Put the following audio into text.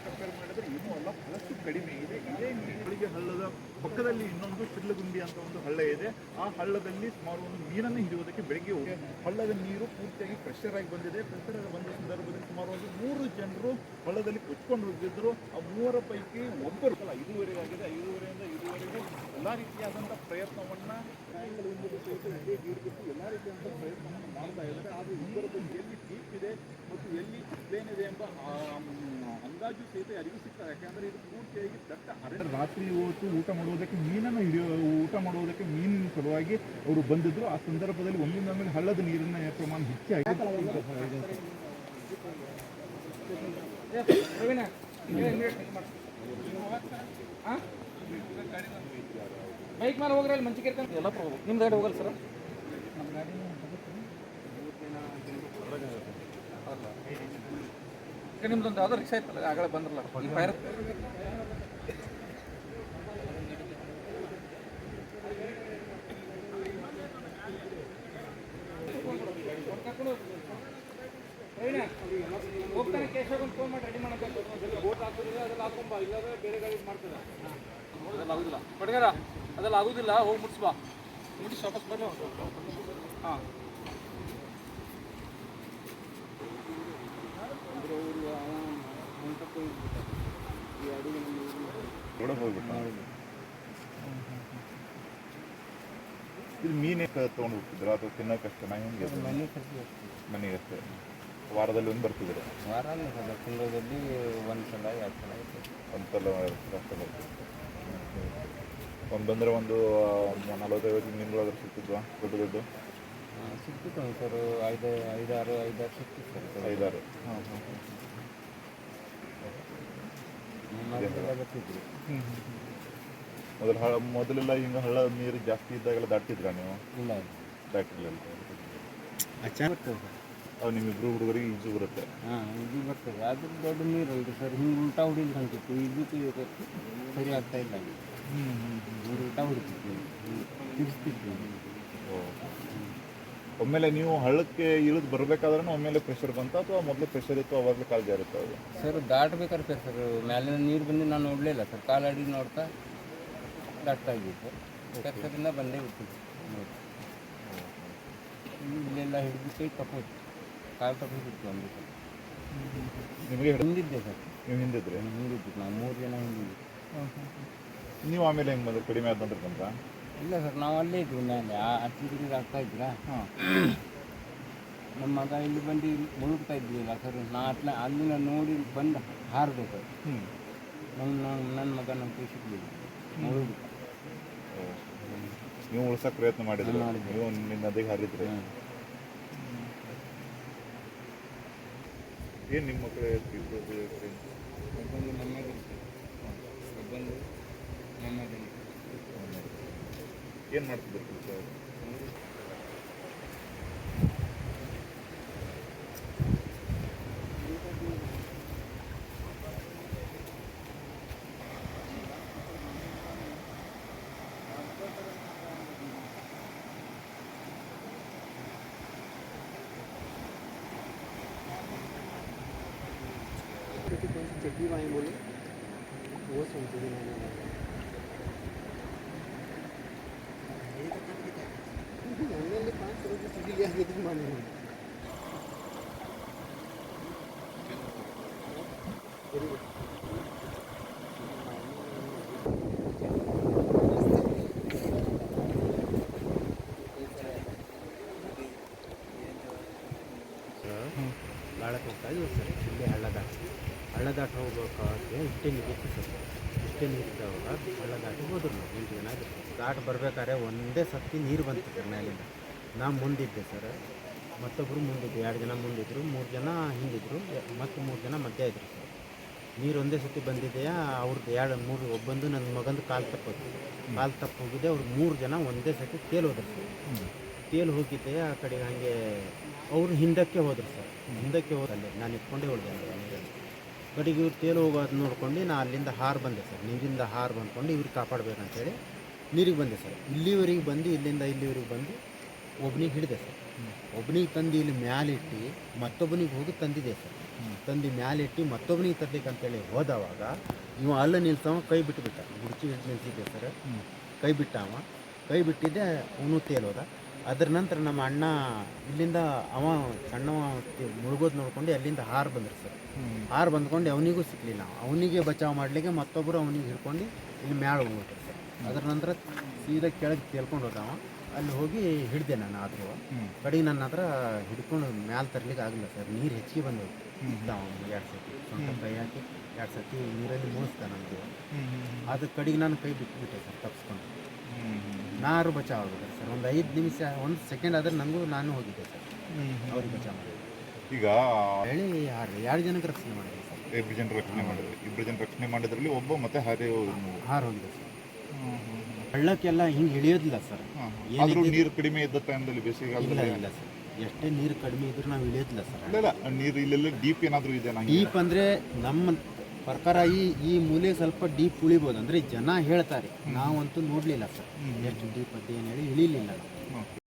Compare ಮಾಡಿದ್ರೆ ಇನ್ನೂ ಅಲ್ಲ ಕಡಿಮೆ ಇದೆ ಇದೇ ನೀರುಗಳಿಗೆ ಹಳ್ಳದ ಪಕ್ಕದಲ್ಲಿ ಇನ್ನೊಂದು ಶಿಡ್ಲಗುಂಡಿ ಅಂತ ಒಂದು ಹಳ್ಳ ಇದೆ ಆ ಹಳ್ಳದಲ್ಲಿ ಸುಮಾರು ಒಂದು ಮೀನನ್ನು ಹಿಡಿಯೋದಕ್ಕೆ ಬೆಳಗ್ಗೆ ಹೋಗಿ ಹಳ್ಳದ ನೀರು ಪೂರ್ತಿಯಾಗಿ ಪ್ರೆಷರ್ ಆಗಿ ಬಂದಿದೆ ಪ್ರೆಷರ್ ಆಗಿ ಬಂದ ಸಂದರ್ಭದಲ್ಲಿ ಸುಮಾರು ಒಂದು ಮೂರು ಜನರು ಹಳ್ಳದಲ್ಲಿ ಕೊಚ್ಕೊಂಡು ಹೋಗಿದ್ರು ಆ ಮೂವರ ಪೈಕಿ ಒಬ್ಬರು ಅಲ್ಲ ಇದುವರೆಗೆ ಆಗಿದೆ ಐದೂವರೆಯಿಂದ ಇದುವರೆಗೂ ಎಲ್ಲ ರೀತಿಯಾದಂಥ ಪ್ರಯತ್ನವನ್ನು ಎಲ್ಲ ರೀತಿಯಾದಂಥ ಪ್ರಯತ್ನವನ್ನು ಮಾಡ್ತಾ ಇದ್ದಾರೆ ಆದರೆ ಇಬ್ಬರ ಬಗ್ಗೆ ಇದೆ ಮತ್ತು ಎಲ್ಲಿ ಏನಿದೆ ಎಂಬ ಅಂದಾಜು ಸಹಿತ ಅರಿವು ಸಿಗ್ತದೆ ಯಾಕೆಂದರೆ ಇದು ಪೂರ್ತಿಯಾಗಿ ದಟ್ಟ ಅರಣ್ಯ. ರಾತ್ರಿ ಹೊತ್ತು ಊಟ ಮಾಡುವುದಕ್ಕೆ ಮೀನನ್ನು ಹಿಡಿಯೋ ಊಟ ಮಾಡುವುದಕ್ಕೆ ಮೀನಿನ ಸಲುವಾಗಿ ಅವರು ಬಂದಿದ್ರು. ಆ ಸಂದರ್ಭದಲ್ಲಿ ಒಮ್ಮಿಂದೊಮ್ಮೆಗೆ ಹಳ್ಳದ ನೀರಿನ ಪ್ರಮಾಣ ಹೆಚ್ಚಾಗಿ. ಬೈಕ್ ಮೇಲೆ ಹೋಗ್ರಲ್ಲಿ ಮಂಚಿಗೆ ಇರ್ಕೊಂಡು ಎಲ್ಲ ಪ್ರಾಬ್ಲಮ್ ನಿಮ್ಮ ಗಾಡಿ ಹೋಗಲ್ಲ ಸರ್? ಈಗ ನಿಮ್ದೊಂದು ಯಾವುದೋ ರಿಕ್ಷಾ ಇತ್ತಲ್ಲ ಆಗಲೇ ಬಂದ್ರಲ್ಲ ಈ ಫೈರ್ ಹೋಗ್ತಾನೆ ಕೇಶವನ್ ಫೋನ್ ಮಾಡಿ ರೆಡಿ ಮಾಡಬೇಕು ಬೋಟ್ ಹಾಕೋದಿಲ್ಲ ಅದೆಲ್ಲ ಹಾಕೊಂಬ ಇಲ್ಲಾಂದ್ರೆ ಬೇರೆ ಗಾಡಿ ಮಾಡ್ತಾರೆ ಅದೆಲ್ಲ ಆಗುದಿಲ್ಲ. ಬಡಗರ ಅದೆಲ್ಲ ಆಗುದಿಲ್ಲ ಹೋಗಿ ಮುಟ್ಸ್ಬಾ. ಮುಟ್ಟಿ ವಾಪಸ್ ಬನ್ನಿ ಹಾಂ. ಒಳಗೆ ಹೋಗ್ಬಿಟ್ಟು ಇದು ಮೀನೇ ತೊಗೊಂಡು ಹೋಗ್ತಿದ್ರು ಅಥವಾ ತಿನ್ನೋಕಷ್ಟೇ ನಾ ಹೆಂಗೆ ಮನೆಗೆ ಅಷ್ಟೇ ವಾರದಲ್ಲಿ ಒಂದು ಬರ್ತಿದ್ರು ವಾರ ಅಲ್ಲ ತಿಂಗಳಲ್ಲಿ ಒಂದು ಸಲ ಎರಡು ಸಲ ಒಂದು ಸಲ ಅಷ್ಟೇ ಬರ್ತಿದ್ರು ಒಂದು ಬಂದರೆ ಒಂದು ನಲವತ್ತೈವತ್ತು ಮೀನುಗಳಾದ್ರೂ ಸಿಕ್ತಿದ್ವಾ ದೊಡ್ಡ ದೊಡ್ಡ? ಸಿಕ್ತಿತ್ತು ಸರ್ ಐದು ಐದಾರು ಐದಾರು ಸಿಕ್ತಿತ್ತು ಸರ್ ಐದಾರು ಹಾಂ ಹಾಂ ಮೊದಲೆಲ್ಲ ಬರ್ತಿದ್ರು ಮೊದಲು ಹಳ ಮೊದಲೆಲ್ಲ ಹಿಂಗೆ ಹಳ್ಳ ನೀರು ಜಾಸ್ತಿ ಇದ್ದಾಗೆಲ್ಲ ದಾಟಿದ್ರ ನೀವು? ಇಲ್ಲ. ದಾಟಿರ್ಲಿಲ್ಲ ಅಚಾನಕ್ ಅವು ನಿಮ್ಮಿಬ್ರು ಹುಡುಗರಿಗೆ ಈಜು ಬರುತ್ತೆ. ಹಾಂ ಇದು ಬರ್ತದೆ. ಅದು ದೊಡ್ಡ ನೀರು ಅಲ್ರಿ ಸರ್. ಹಿಂಗೆ ಉಲ್ಟಾ ಹೊಡಿಲಿ ಅಂತಿತ್ತು ಇದಕ್ಕೆ ಸರಿ ಆಗ್ತಾ ಇಲ್ಲ. ಹ್ಞೂ ಉಲ್ಟಾ ಹೊಡಿತಿತ್ತು ತಿರ್ಸ್ತಿತ್ತು ಒಮ್ಮೆಲೆ ನೀವು ಹಳ್ಳಕ್ಕೆ ಇಳಿದು ಬರಬೇಕಾದ್ರೆ ಒಮ್ಮೆಲೆ ಪ್ರೆಷರ್ ಬಂತ ಅಥವಾ ಮೊದಲು ಪ್ರೆಷರ್ ಇತ್ತು ಅವಾಗಲೇ ಕಾಲು ಜಾರಿತ್ತು ಅದು? ಸರ್ ದಾಟಬೇಕಾದ್ರೆ ಸರ್ ಮ್ಯಾಲಿನ ನೀರು ಬಂದು ನಾನು ನೋಡಲಿಲ್ಲ ಸರ್ ಕಾಲು ಅಡಿ ನೋಡ್ತಾ ದಾಟ್ತಾ ಇದ್ದಿತ್ತು ಪ್ರೆಷರಿಂದ ಬಂದೇ ಬಿಟ್ಟಿದ್ದೆ ನೋಡಿ ಇಲ್ಲೆಲ್ಲ ಹಿಡಿದು ಕೈ ತಪ್ಪೋದು ಕಾಲು ತಪ್ಪಿಬಿಟ್ಟು ಒಂದು ಸರ್ ನಿಮಗೆ ಹಿಂದಿದ್ದೆ ಸರ್ ನೀವು ಹಿಂದಿದ್ರೆ? ಹಿಂದಿದ್ದು. ನಾವು ಮೂರು ಜನ ಹಿಂದಿದ್ದೆ ನೀವು ಆಮೇಲೆ ಹೆಂಗೆ ಬಂದ್ರೆ? ಕಡಿಮೆ ಆದ ನಂತರ ಇಲ್ಲ ಸರ್ ನಾವು ಅಲ್ಲೇ ಇದ್ವಿ ಮೇಲೆ ಆ ದಿನ ಆಗ್ತಾ ಇದ್ದೀರಾ ಹಾಂ. ನಮ್ಮ ಮಗ ಇಲ್ಲಿ ಬಂದು ಮುಳುಗ್ತಾ ಇದ್ದಿಲ್ಲ ಸರ್. ನಾ ಅಟ್ಲ ಅಲ್ಲಿನ ನೋಡಿ ಬಂದು ಹಾರಬೇಕು. ಹ್ಞೂ ನಮ್ಮ ನನ್ನ ಮಗ ನಮ್ಮ ಕೈ ಸಿಗ್ಲಿಲ್ಲ ಮುಳುಗು ನೀವು ಉಳ್ಸಕ್ಕೆ ಪ್ರಯತ್ನ ಮಾಡಿದ್ರಿ. ಮಾಡಿದ್ವಿ. ನೀವು ನಿಮ್ಮ ನದಿಗೆ ಹರಿದ್ರಿ. ಏನು ನಿಮ್ಮ ಮಕ್ಕಳು ಒಬ್ಬಂದು ನಮ್ಮ ಮಗ ಒಬ್ಬಂದು ನಮ್ಮ ಮಗ ಏನು ಮಾಡ್ತಿದ್ರು ಕೆಲಸ चटनी वाएँ बोले वो सुनते ಬಾಳಕ್ಕೆ ಹೋಗ್ತಾ ಇದ್ವಿ ಸರ್ ಇಲ್ಲಿ ಹಳ್ಳ ದಾಟಿ ಹಳ್ಳ ದಾಟಿ ಹೋಗ್ಬೇಕಾದ್ರೆ ಇಷ್ಟೇ ನೀರಿತ್ತು ಸರ್ ಇಷ್ಟೇ ನೀರಿದ್ದಾವಾಗ ಹಳ್ಳ ದಾಟಿ ಹೋದ್ರು ಎಂಟು ಜನ ದಾಟಿ ಬರ್ಬೇಕಾದ್ರೆ ಒಂದೇ ಸತಿ ನೀರು ಬಂತು ಸರ್ ಮೇಲಿಂದ. ನಾ ಮುಂದಿದ್ದೆ ಸರ್. ಮತ್ತೊಬ್ಬರು ಮುಂದಿದ್ದೆ ಎರಡು ಜನ ಮುಂದಿದ್ದರು ಮೂರು ಜನ ಹಿಂದಿದ್ದರು ಮತ್ತು ಮೂರು ಜನ ಮಧ್ಯ ಇದ್ದರು ಸರ್. ನೀರು ಒಂದೇ ಸತಿ ಬಂದಿದೆಯಾ? ಅವ್ರದ್ದು ಎರಡು, ಮೂರು, ಒಬ್ಬಂದು ನನ್ನ ಮಗಂದು ಕಾಲು ತಪ್ಪೋದು ಕಾಲು ತಪ್ಪು ಹೋಗಿದೆ. ಅವ್ರು ಮೂರು ಜನ ಒಂದೇ ಸತಿ ತೇಲೋದ್ರು ಸರ್. ತೇಲು ಹೋಗಿದ್ದೆ. ಆ ಕಡೆ ಹಾಗೆ ಅವರು ಹಿಂದಕ್ಕೆ ಹೋದರು ಸರ್. ಹಿಂದಕ್ಕೆ ಹೋದಲ್ಲಿ ನಾನು ಇಟ್ಕೊಂಡೇ ಹೋದೆ ಕಡೆಗೆ ಇವ್ರು ತೇಲು ಹೋಗೋದು ನೋಡ್ಕೊಂಡು ನಾನು ಅಲ್ಲಿಂದ ಹಾರು ಬಂದೆ ಸರ್. ನೀರಿಂದ ಹಾರು ಬಂದ್ಕೊಂಡು ಇವ್ರಿಗೆ ಕಾಪಾಡಬೇಕಂತೇಳಿ ನೀರಿಗೆ ಬಂದೆ ಸರ್. ಇಲ್ಲಿವರಿಗೆ ಬಂದು, ಇಲ್ಲಿಂದ ಇಲ್ಲಿವರಿಗೆ ಬಂದು ಒಬ್ಬನಿಗೆ ಹಿಡಿದೆ ಸರ್. ಒಬ್ಬನಿಗೆ ತಂದು ಇಲ್ಲಿ ಮ್ಯಾಲಿಟ್ಟು ಮತ್ತೊಬ್ಬನಿಗೆ ಹೋಗಿ ತಂದಿದೆ ಸರ್. ತಂದು ಮ್ಯಾಲಿಟ್ಟು ಮತ್ತೊಬ್ಬನಿಗೆ ತರ್ಲಿಕ್ಕೆ ಅಂತೇಳಿ ಹೋದವಾಗ ಇವ ಅಲ್ಲ ನಿಲ್ಸವ, ಕೈ ಬಿಟ್ಟುಬಿಟ್ಟ ಗುಡ್ಚಿ ಹಿಡಿದು ನಿಲ್ಸಿದ್ದೆ ಸರ್. ಕೈ ಬಿಟ್ಟವ ಕೈ ಬಿಟ್ಟಿದ್ದೆ, ಅವನು ತೇಲೋದ ಅದ್ರ ನಂತರ ನಮ್ಮ ಅಣ್ಣ ಇಲ್ಲಿಂದ ಅವ ಸಣ್ಣವ ಮುಳುಗೋದು ನೋಡ್ಕೊಂಡು ಅಲ್ಲಿಂದ ಹಾರು ಬಂದ್ರು ಸರ್. ಹಾರು ಬಂದ್ಕೊಂಡು ಅವನಿಗೂ ಸಿಕ್ಕಲಿಲ್ಲ ಅವನಿಗೆ ಬಚಾವ್ ಮಾಡಲಿಕ್ಕೆ ಮತ್ತೊಬ್ಬರು ಅವನಿಗೆ ಹಿಡ್ಕೊಂಡು ಇಲ್ಲಿ ಮ್ಯಾಳ ಹೋಗ್ಬಿಟ್ರು. ಸರ್ ಅದ್ರ ನಂತರ ಸೀದಾ ಕೆಳಗೆ ತೇಲ್ಕೊಂಡು ಹೋದವ ಅಲ್ಲಿ ಹೋಗಿ ಹಿಡಿದೆ ನಾನು ಆದರೂ. ಕಡೆಗೆ ನನ್ನ ಹತ್ರ ಹಿಡ್ಕೊಂಡು ಮ್ಯಾಲೆ ತರ್ಲಿಕ್ಕೆ ಆಗಲಿಲ್ಲ ಸರ್. ನೀರು ಹೆಚ್ಚಿಗೆ ಬಂದು ಎರಡು ಸತಿ. ಸ್ವಂತ ಕೈ ಹಾಕಿ ಎರಡು ಸತಿ ನೀರಲ್ಲಿ ಮುಗಿಸ್ದೆ ನನಗೆ ಅದ್ರ ಕಡೆಗೆ ನಾನು ಕೈ ಬಿಟ್ಬಿಟ್ಟೆ ಸರ್ ತಪ್ಪಿಸ್ಕೊಂಡು ನಾರು ಬಚಾವ್ ಆಗಿದೆ ಸರ್. ಒಂದು ಐದು ನಿಮಿಷ ಒಂದು ಸೆಕೆಂಡ್ ಆದ್ರೆ ನನಗೂ ನಾನು ಹೋಗಿದ್ದೆ ಸರ್. ಅವ್ರಿಗೆ ಬಚಾವ್ ಮಾಡಿದೆ ಈಗ ಹೇಳಿ ಯಾರು? ಎರಡು ಜನಕ್ಕೆ ರಕ್ಷಣೆ ಮಾಡಿದ್ರು ಸರ್? ಇಬ್ಬರು ಜನ ರಕ್ಷಣೆ ಮಾಡಿದ್ರು. ಇಬ್ಬರು ಜನ ರಕ್ಷಣೆ ಮಾಡಿದ್ರಲ್ಲಿ ಒಬ್ಬ ಮತ್ತೆ ಹಾರಿ ಹಾರು ಹೋಗಿದೆ ಸರ್. ಹಳ್ಳಕ್ಕೆಲ್ಲ ಹಿಂಗೆ ಇಳಿಯೋದಿಲ್ಲ ಸರ್. ಆದ್ರೂ ನೀರು ಕಡಿಮೆ ಇದ್ದ ಟೈಮ್ದಲ್ಲಿ ಇಲ್ಲ ಬೇಸಿಗೆಗಾಲದಲ್ಲಿ ಇಲ್ಲ ಸರ್. ಎಷ್ಟೇ ನೀರು ಕಡಿಮೆ ಇದ್ರೂ ನಾವು ಇಳಿಯೋದಿಲ್ಲ ಸರ್. ಇಲ್ಲ ಇಲ್ಲ. ನೀರು ಇಲ್ಲೆಲ್ಲ ಡೀಪ್ ಏನಾದರೂ ಇದೆ ನಂಗೆ. ಡೀಪ್ ಅಂದರೆ ನಮ್ಮ ಪ್ರಕಾರ ಈ ಈ ಮೂಲೆ ಸ್ವಲ್ಪ ಡೀಪ್ ಉಳಿಬೋದು. ಅಂದರೆ ಜನ ಹೇಳ್ತಾರೆ ನಾವಂತೂ ನೋಡಲಿಲ್ಲ ಸರ್. ಎಷ್ಟು ಡೀಪ್ ಅಂತ ಏನು ಹೇಳಿ ಇಳಿಲಿಲ್ಲ. ನಾವು